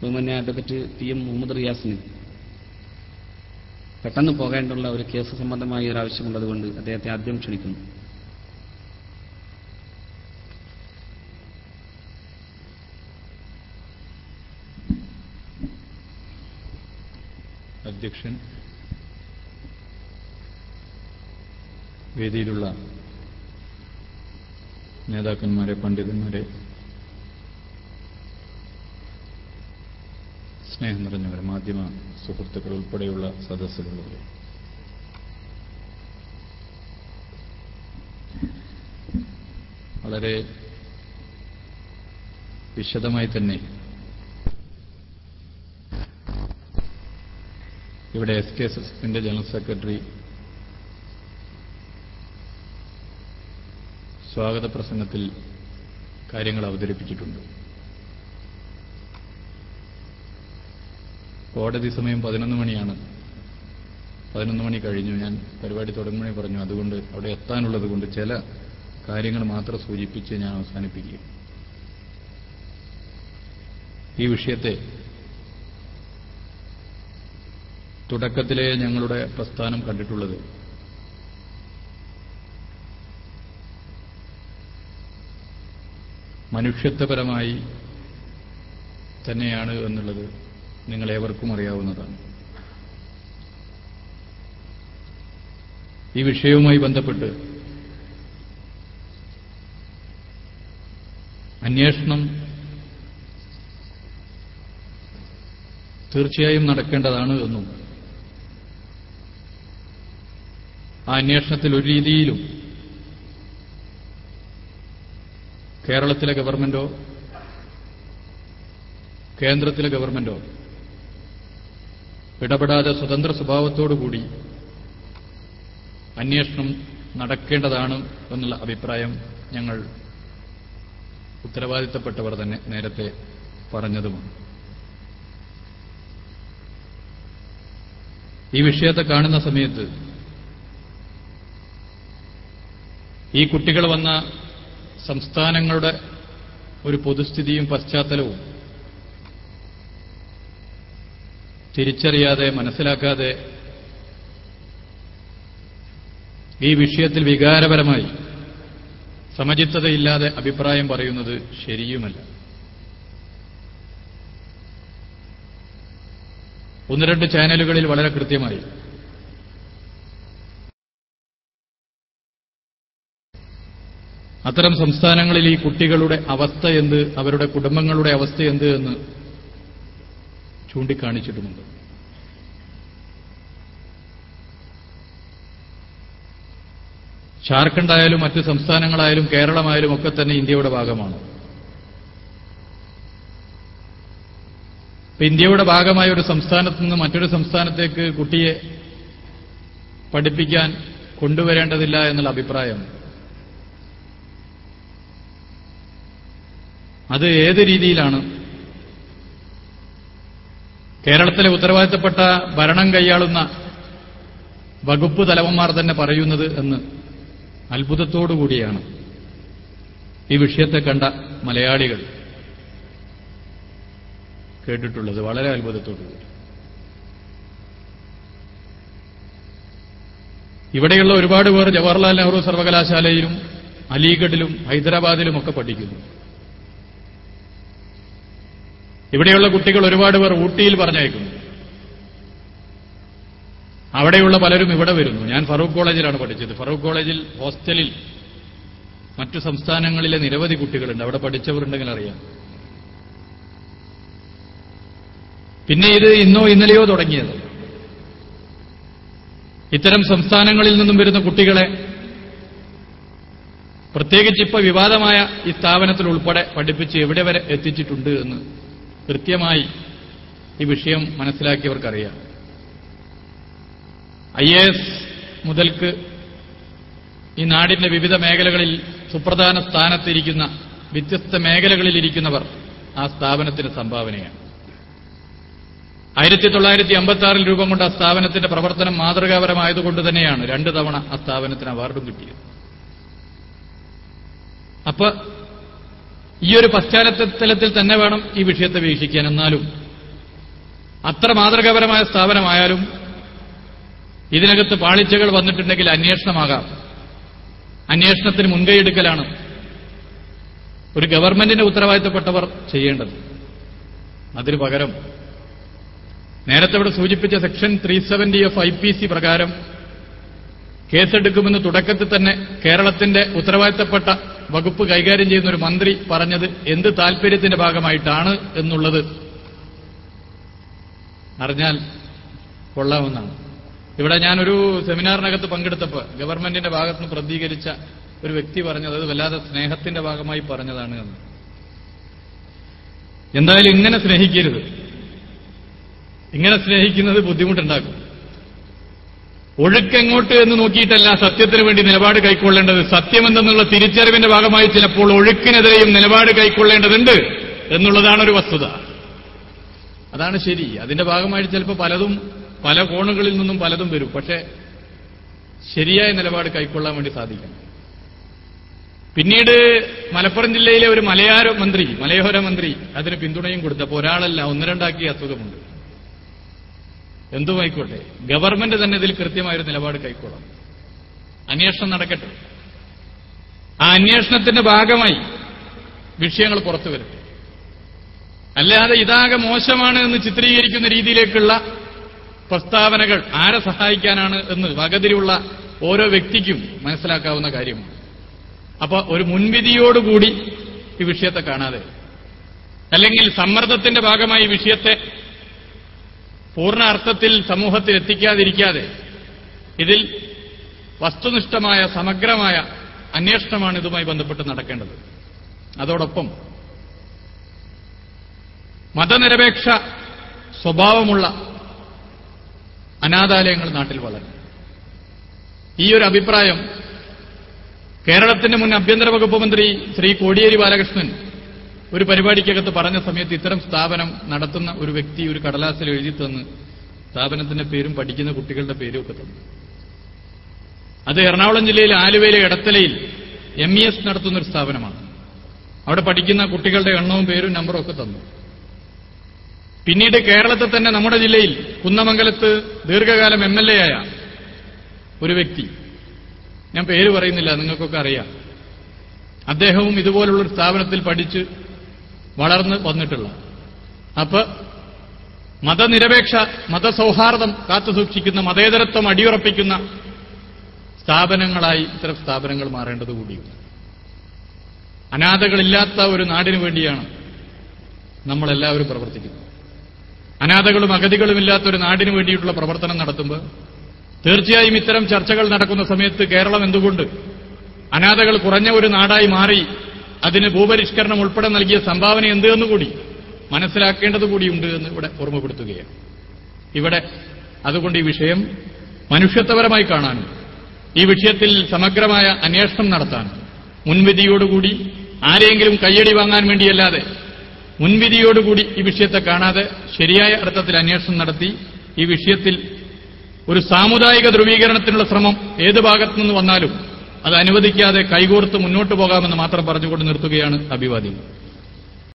ബഹുമാന്യ advocate P M Muhammad റിയാസിന് പെട്ടെന്ന് പോകേണ്ടുള്ള ഒരു കേസ് സംബന്ധമായ ഒരു ആവശ്യമുള്ളതുകൊണ്ട് അദ്ദേഹത്തെ ആദ്യം ക്ഷണിക്കുന്നു. അധ്യക്ഷൻ വേദിയിലുള്ള നേതാക്കന്മാരെ പണ്ഡിതന്മാരെ സ്നേഹം നിറഞ്ഞവർ മാധ്യമ സുഹൃത്തുക്കൾ ഉൾപ്പെടെയുള്ള സദസ്സുകളുള്ളവരെ വളരെ വിശദമായി തന്നെ ഇവിടെ എസ് കെ എസ് എഫിന്റെ ജനറൽ സെക്രട്ടറി സ്വാഗത പ്രസംഗത്തിൽ കാര്യങ്ങൾ അവതരിപ്പിച്ചിട്ടുണ്ട്. കോടതി സമയം പതിനൊന്ന് മണിയാണ്. പതിനൊന്ന് മണി കഴിഞ്ഞു. ഞാൻ പരിപാടി തുടങ്ങുമണി പറഞ്ഞു അതുകൊണ്ട് അവിടെ എത്താനുള്ളത് കൊണ്ട് ചില കാര്യങ്ങൾ മാത്രം സൂചിപ്പിച്ച് ഞാൻ അവസാനിപ്പിക്കും ഈ വിഷയത്തെ തുടക്കത്തിലെ ഞങ്ങളുടെ പ്രസ്ഥാനം കണ്ടിട്ടുള്ളത്. മനുഷ്യത്വപരമായി തന്നെയാണ് എന്നുള്ളത് നിങ്ങളേവർക്കും അറിയാവുന്നതാണ്. ഈ വിഷയവുമായി ബന്ധപ്പെട്ട് അന്വേഷണം തീർച്ചയായും നടക്കേണ്ടതാണ് എന്നും ആ അന്വേഷണത്തിൽ ഒരു രീതിയിലും കേരളത്തിലെ ഗവൺമെന്റോ കേന്ദ്രത്തിലെ ഗവൺമെന്റോ ഇടപെടാതെ സ്വതന്ത്ര സ്വഭാവത്തോടുകൂടി അന്വേഷണം നടക്കേണ്ടതാണ് എന്നുള്ള അഭിപ്രായം ഞങ്ങൾ ഉത്തരവാദിത്തപ്പെട്ടവർ തന്നെ നേരത്തെ പറഞ്ഞതുമാണ്. ഈ വിഷയത്തെ കാണുന്ന സമയത്ത് ഈ കുട്ടികൾ വന്ന സംസ്ഥാനങ്ങളുടെ ഒരു പൊതുസ്ഥിതിയും പശ്ചാത്തലവും തിരിച്ചറിയാതെ മനസ്സിലാക്കാതെ ഈ വിഷയത്തിൽ വികാരപരമായി സമചിത്തതയില്ലാതെ അഭിപ്രായം പറയുന്നത് ശരിയുമല്ല. ഒന്ന് രണ്ട് ചാനലുകളിൽ വളരെ കൃത്യമായി അത്തരം സംസ്ഥാനങ്ങളിൽ ഈ കുട്ടികളുടെ അവസ്ഥ എന്ത് അവരുടെ കുടുംബങ്ങളുടെ അവസ്ഥ എന്ത് എന്ന് ചൂണ്ടിക്കാണിച്ചിട്ടുമുണ്ട്. ജാർഖണ്ഡായാലും മറ്റ് സംസ്ഥാനങ്ങളായാലും കേരളമായാലും ഒക്കെ തന്നെ ഇന്ത്യയുടെ ഭാഗമാണ്. ഇന്ത്യയുടെ ഭാഗമായ ഒരു സംസ്ഥാനത്ത് നിന്ന് മറ്റൊരു സംസ്ഥാനത്തേക്ക് കുട്ടിയെ പഠിപ്പിക്കാൻ കൊണ്ടുവരേണ്ടതില്ല എന്നുള്ള അഭിപ്രായം. അത് ഏത് രീതിയിലാണ് കേരളത്തിലെ ഉത്തരവാദിത്തപ്പെട്ട ഭരണം കൈയാളുന്ന വകുപ്പ് തലവന്മാർ തന്നെ പറയുന്നത് എന്ന് അത്ഭുതത്തോടുകൂടിയാണ് ഈ വിഷയത്തെ കണ്ട മലയാളികൾ കേട്ടിട്ടുള്ളത്. വളരെ അത്ഭുതത്തോടുകൂടി ഇവിടെയുള്ള ഒരുപാട് പേർ ജവഹർലാൽ നെഹ്റു സർവകലാശാലയിലും അലീഗഡിലും ഹൈദരാബാദിലുമൊക്കെ പഠിക്കുന്നു. ഇവിടെയുള്ള കുട്ടികൾ ഒരുപാട് പേർ ഊട്ടിയിൽ പറഞ്ഞയക്കുന്നു. അവിടെയുള്ള പലരും ഇവിടെ വരുന്നു. ഞാൻ ഫറൂഖ് കോളേജിലാണ് പഠിച്ചത്. ഫറൂഖ് കോളേജിൽ ഹോസ്റ്റലിൽ മറ്റു സംസ്ഥാനങ്ങളിലെ നിരവധി കുട്ടികളുണ്ട്. അവിടെ പഠിച്ചവരുണ്ടെങ്കിൽ അറിയാം. പിന്നെ ഇത് ഇന്നോ ഇന്നലെയോ തുടങ്ങിയത്. ഇത്തരം സംസ്ഥാനങ്ങളിൽ നിന്നും വരുന്ന കുട്ടികളെ പ്രത്യേകിച്ച് ഇപ്പൊ വിവാദമായ ഈ സ്ഥാപനത്തിൽ ഉൾപ്പെടെ പഠിപ്പിച്ച് എവിടെ വരെ എത്തിച്ചിട്ടുണ്ട് എന്ന് കൃത്യമായി ഈ വിഷയം മനസ്സിലാക്കിയവർക്കറിയാം. ഐ എ എസ് മുതൽക്ക് ഈ നാടിന്റെ വിവിധ മേഖലകളിൽ സുപ്രധാന സ്ഥാനത്തിരിക്കുന്ന വ്യത്യസ്ത മേഖലകളിലിരിക്കുന്നവർ ആ സ്ഥാപനത്തിന് സംഭാവനയാണ്. ആയിരത്തി തൊള്ളായിരത്തി അമ്പത്തി ആറിൽ രൂപം കൊണ്ട ആ സ്ഥാപനത്തിന്റെ പ്രവർത്തനം മാതൃകാപരമായതുകൊണ്ട് തന്നെയാണ് രണ്ടു തവണ ആ സ്ഥാപനത്തിന് അവാർഡും കിട്ടിയത്. അപ്പൊ ഈ ഒരു പശ്ചാത്തലത്തിൽ തന്നെ വേണം ഈ വിഷയത്തെ വീക്ഷിക്കാൻ. എന്നാലും അത്ര മാതൃകാപരമായ സ്ഥാപനമായാലും ഇതിനകത്ത് പാളിച്ചകൾ വന്നിട്ടുണ്ടെങ്കിൽ അന്വേഷണമാകാം. അന്വേഷണത്തിന് മുൻകൈയെടുക്കലാണ് ഒരു ഗവൺമെന്റിന്റെ ഉത്തരവാദിത്തപ്പെട്ടവർ ചെയ്യേണ്ടത്. അതിനു പകരം നേരത്തെ ഇവിടെ സൂചിപ്പിച്ച section three seventy F I P C പ്രകാരം കേസെടുക്കുമെന്ന് തുടക്കത്തിൽ തന്നെ കേരളത്തിന്റെ ഉത്തരവാദിത്തപ്പെട്ട വകുപ്പ് കൈകാര്യം ചെയ്യുന്ന ഒരു മന്ത്രി പറഞ്ഞത് എന്ത് താൽപര്യത്തിന്റെ ഭാഗമായിട്ടാണ് എന്നുള്ളത് അറിഞ്ഞാൽ കൊള്ളാമെന്നാണ് ഇവിടെ ഞാനൊരു സെമിനാറിനകത്ത് പങ്കെടുത്തപ്പോൾ ഗവൺമെന്റിന്റെ ഭാഗത്തുനിന്ന് പ്രതികരിച്ച ഒരു വ്യക്തി പറഞ്ഞത് അത് വല്ലാതെ സ്നേഹത്തിന്റെ ഭാഗമായി പറഞ്ഞതാണ് എന്ന്. എന്തായാലും ഇങ്ങനെ സ്നേഹിക്കരുത്. ഇങ്ങനെ സ്നേഹിക്കുന്നത് ബുദ്ധിമുട്ടുണ്ടാക്കും. ഒഴുക്കെങ്ങോട്ട് എന്ന് നോക്കിയിട്ടല്ല സത്യത്തിന് വേണ്ടി നിലപാട് കൈക്കൊള്ളേണ്ടത്. സത്യമെന്തെന്നുള്ള തിരിച്ചറിവിന്റെ ഭാഗമായി ചിലപ്പോൾ ഒഴുക്കിനെതിരെയും നിലപാട് കൈക്കൊള്ളേണ്ടതുണ്ട് എന്നുള്ളതാണ് ഒരു വസ്തുത. അതാണ് ശരി. അതിന്റെ ഭാഗമായിട്ട് ചിലപ്പോൾ പലതും പല കോണുകളിൽ നിന്നും പലതും വരും. പക്ഷേ ശരിയായ നിലപാട് കൈക്കൊള്ളാൻ വേണ്ടി സാധിക്കണം. പിന്നീട് മലപ്പുറം ജില്ലയിലെ ഒരു മലയാര മന്ത്രി മലയോര മന്ത്രി അതിന് പിന്തുണയും കൊടുത്തപ്പോൾ ഒരാളല്ല ഒന്ന് രണ്ടാക്കി അസുഖമുണ്ട്. എന്തുമായിക്കോട്ടെ ഗവൺമെന്റ് തന്നെ ഇതിൽ കൃത്യമായൊരു നിലപാട് കൈക്കൊള്ളണം. അന്വേഷണം നടക്കട്ടെ. ആ അന്വേഷണത്തിന്റെ ഭാഗമായി വിഷയങ്ങൾ പുറത്തു വരട്ടെ. അല്ലാതെ ഇതാകെ മോശമാണ് എന്ന് ചിത്രീകരിക്കുന്ന രീതിയിലേക്കുള്ള പ്രസ്താവനകൾ ആരെ സഹായിക്കാനാണ് എന്ന് വകതിരിവുള്ള ഓരോ വ്യക്തിക്കും മനസ്സിലാക്കാവുന്ന കാര്യമാണ്. അപ്പൊ ഒരു മുൻവിധിയോടുകൂടി ഈ വിഷയത്തെ കാണാതെ. അല്ലെങ്കിൽ സമ്മർദ്ദത്തിന്റെ ഭാഗമായി ഈ വിഷയത്തെ പൂർണ അർത്ഥത്തിൽ സമൂഹത്തിൽ എത്തിക്കാതിരിക്കാതെ ഇതിൽ വസ്തുനിഷ്ഠമായ സമഗ്രമായ അന്വേഷണമാണ് ഇതുമായി ബന്ധപ്പെട്ട് നടക്കേണ്ടത്. അതോടൊപ്പം മതനിരപേക്ഷ സ്വഭാവമുള്ള അനാഥാലയങ്ങൾ നാട്ടിൽ വളരും ഈ ഒരു അഭിപ്രായം കേരളത്തിന്റെ മുൻ ആഭ്യന്തര വകുപ്പ് മന്ത്രി ശ്രീ കോടിയേരി ബാലകൃഷ്ണൻ ഒരു പരിപാടിക്കകത്ത് പറഞ്ഞ സമയത്ത് ഇത്തരം സ്ഥാപനം നടത്തുന്ന ഒരു വ്യക്തി ഒരു കടലാസിൽ എഴുതി തന്ന് സ്ഥാപനത്തിന്റെ പേരും പഠിക്കുന്ന കുട്ടികളുടെ പേരും ഒക്കെ തന്നു. അത് എറണാകുളം ജില്ലയിലെ ആലുവയിലെ ഇടത്തലയിൽ എം ഇ എസ് നടത്തുന്ന ഒരു സ്ഥാപനമാണ്. അവിടെ പഠിക്കുന്ന കുട്ടികളുടെ എണ്ണവും പേരും നമ്പറും ഒക്കെ തന്നു. പിന്നീട് കേരളത്തിൽ തന്നെ നമ്മുടെ ജില്ലയിൽ കുന്നമംഗലത്ത് ദീർഘകാലം എം എൽ എ ആയ ഒരു വ്യക്തി ഞാൻ പേര് പറയുന്നില്ല നിങ്ങൾക്കൊക്കെ അറിയാം. അദ്ദേഹവും ഇതുപോലുള്ളൊരു സ്ഥാപനത്തിൽ പഠിച്ച് വളർന്ന് വന്നിട്ടുള്ള. അപ്പൊ മതനിരപേക്ഷ മതസൗഹാർദ്ദം കാത്തുസൂക്ഷിക്കുന്ന മതേതരത്വം അടിയുറപ്പിക്കുന്ന സ്ഥാപനങ്ങളായി ഇത്തരം സ്ഥാപനങ്ങൾ മാറേണ്ടത് കൂടിയുണ്ട്. അനാഥകളില്ലാത്ത ഒരു നാടിനു വേണ്ടിയാണ് നമ്മളെല്ലാവരും പ്രവർത്തിക്കുന്നത്. അനാഥകളും അഗതികളുമില്ലാത്ത ഒരു നാടിനു വേണ്ടിയിട്ടുള്ള പ്രവർത്തനം നടത്തുമ്പോൾ തീർച്ചയായും ഇത്തരം ചർച്ചകൾ നടക്കുന്ന സമയത്ത് കേരളം എന്തുകൊണ്ട് അനാഥകൾ കുറഞ്ഞ ഒരു നാടായി മാറി അതിന് ഭൂപരിഷ്കരണം ഉൾപ്പെടെ നൽകിയ സംഭാവന എന്ത് എന്നുകൂടി മനസ്സിലാക്കേണ്ടത് കൂടിയുണ്ട് എന്ന് ഇവിടെ ഓർമ്മപ്പെടുത്തുകയാണ്. ഇവിടെ അതുകൊണ്ട് ഈ വിഷയം മനുഷ്യത്വപരമായി കാണാനും ഈ വിഷയത്തിൽ സമഗ്രമായ അന്വേഷണം നടത്താനും മുൻവിധിയോടുകൂടി ആരെയെങ്കിലും കയ്യടി വാങ്ങാൻ വേണ്ടിയല്ലാതെ മുൻവിധിയോടുകൂടി ഈ വിഷയത്തെ കാണാതെ ശരിയായ അർത്ഥത്തിൽ അന്വേഷണം നടത്തി ഈ വിഷയത്തിൽ ഒരു സാമുദായിക ധ്രുവീകരണത്തിനുള്ള ശ്രമം ഏത് ഭാഗത്തുനിന്ന് വന്നാലും അത് അനുവദിക്കാതെ കൈകോർത്ത് മുന്നോട്ട് പോകാമെന്ന് മാത്രം പറഞ്ഞുകൊണ്ട് നിർത്തുകയാണ് അഭിവാദ്യം.